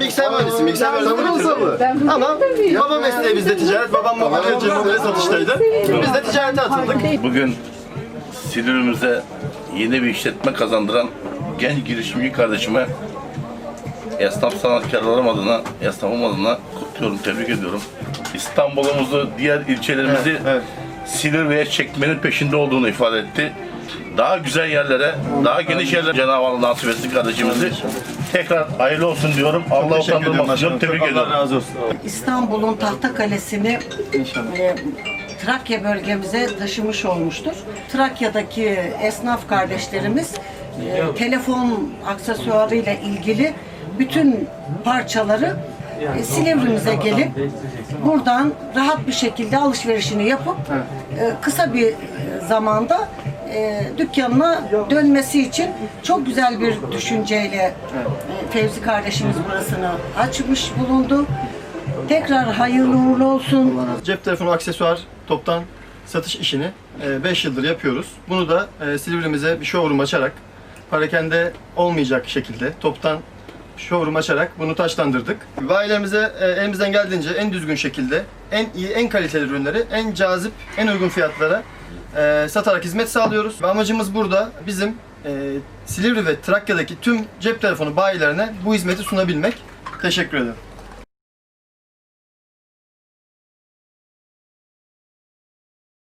bilgisayar mühendisi, bilgisayar mühendisliğini bitirdim. Ama baba mesleği bizde ticaret, babam mobilya satıştaydı. Biz de ticarete atıldık. Bugün Silivri'mize yeni bir işletme kazandıran genç girişimci kardeşime esnaf sanatkarlarım adına, esnafım adına kutluyorum, tebrik ediyorum. İstanbul'umuzu, diğer ilçelerimizi Evet, evet. Silivri'ye çekmenin peşinde olduğunu ifade etti. Daha güzel yerlere, daha geniş yerlere Cenab-ı Allah nasip etsin kardeşimizi. Tekrar hayırlı olsun diyorum. Allah utandırmasın diyorum. Tebrik ediyorum. Allah razı olsun. İstanbul'un tahta kalesini İnşallah. e, Trakya bölgemize taşımış olmuştur. Trakya'daki esnaf kardeşlerimiz e, telefon aksesuarıyla ilgili bütün parçaları e, Silivri'mize gelip buradan rahat bir şekilde alışverişini yapıp e, kısa bir zamanda e, dükkanına dönmesi için çok güzel bir düşünceyle e, Fevzi kardeşimiz burasını açmış bulundu. Tekrar hayırlı uğurlu olsun. Cep telefonu aksesuar toptan satış işini 5 yıldır yapıyoruz. Bunu da e, Silivri'mize bir showroom açarak, parakende olmayacak şekilde toptan showroom açarak bunu taşlandırdık. Bayilerimize e, elimizden geldiğince en düzgün şekilde, en iyi, en kaliteli ürünleri, en cazip, en uygun fiyatlara e, satarak hizmet sağlıyoruz. Ve amacımız burada bizim e, Silivri ve Trakya'daki tüm cep telefonu bayilerine bu hizmeti sunabilmek. Teşekkür ederim.